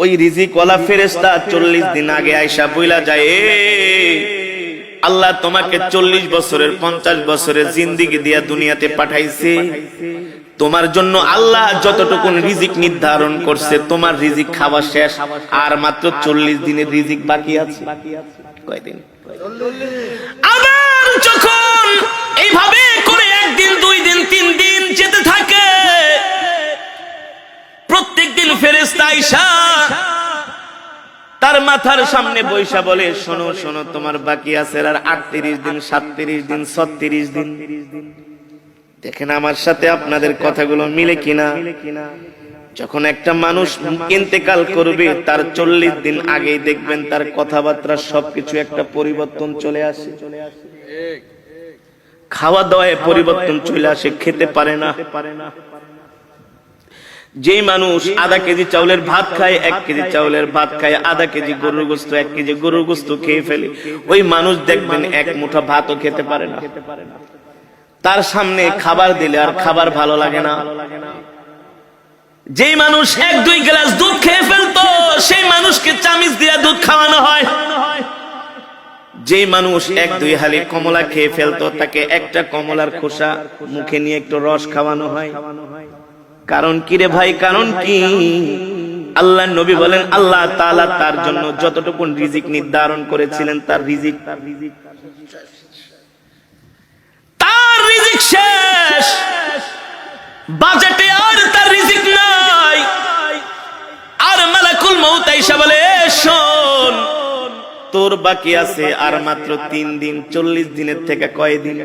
ওই রিজিক ওয়ালা ফেরেস্তা চল্লিশ দিন আগে আয়সা বইলা যায় আল্লাহ তোমাকে চল্লিশ বছরের, পঞ্চাশ বছরের জিন্দিগি দিয়া দুনিয়াতে পাঠাইছে। তোমার জন্য আল্লাহ যতটুকু রিজিক নির্ধারণ করছে, তোমার রিজিক খাওয়া শেষ, আর মাত্র চল্লিশ দিনের রিজিক বাকি আছে। কয়দিন? আবার যখন এইভাবে করে একদিন, দুই দিন, তিন দিন যেতে থাকে প্রত্যেক দিন ফেরেস্তা আইসা তার মাথার সামনে বৈশা বলে, শোনো শোনো, তোমার বাকি আছে আর আটত্রিশ দিন, সাতত্রিশ দিন, ছত্রিশ দিন। দেখেন আমার সাথে আপনাদের কথাগুলো মিলে কিনা? যখন একটা মানুষ ইন্তেকাল করবে, তার চল্লিশ দিন আগেই দেখবেন তার কথাবার্তা সবকিছু একটা পরিবর্তন চলে আসে। খাওয়া দাওয়ায় পরিবর্তন চলে আসে, খেতে পারে না। যে মানুষ আধা কেজি চাউলের ভাত খায়, এক কেজি চাউলের ভাত খায়, আধা কেজি গরুর গোস্ত, এক কেজি গরুর গোস্ত খেয়ে ফেলে, ওই মানুষ দেখবেন এক মুঠা ভাতও খেতে পারে না। তার সামনে খাবার দিলে আর খাবার ভালো লাগে না। যে মানুষ এক দুই গ্লাস দুধ খেয়ে ফেলতো, সেই মানুষকে চামিচ দিয়ে দুধ খাওয়ানো হয়। যে মানুষ এক দুই হালি কমলা খেয়ে ফেলতো, তাকে একটা কমলার খোসা মুখে নিয়ে একটু রস খাওয়ানো হয়। কারণ কি রে ভাই, কারণ কি? আল্লাহ নবী বলেন, আল্লাহ তাআলা তার জন্য যতটুকু রিজিক নির্ধারণ করেছিলেন, তার রিজিক তার রিজিক শেষ। বাজেটে আর তার রিজিক নাই। আর মালাকুল মউত বলে শোন, তোর বাকি আছে আর মাত্র তিন দিন, চল্লিশ দিনের থেকে কয় দিন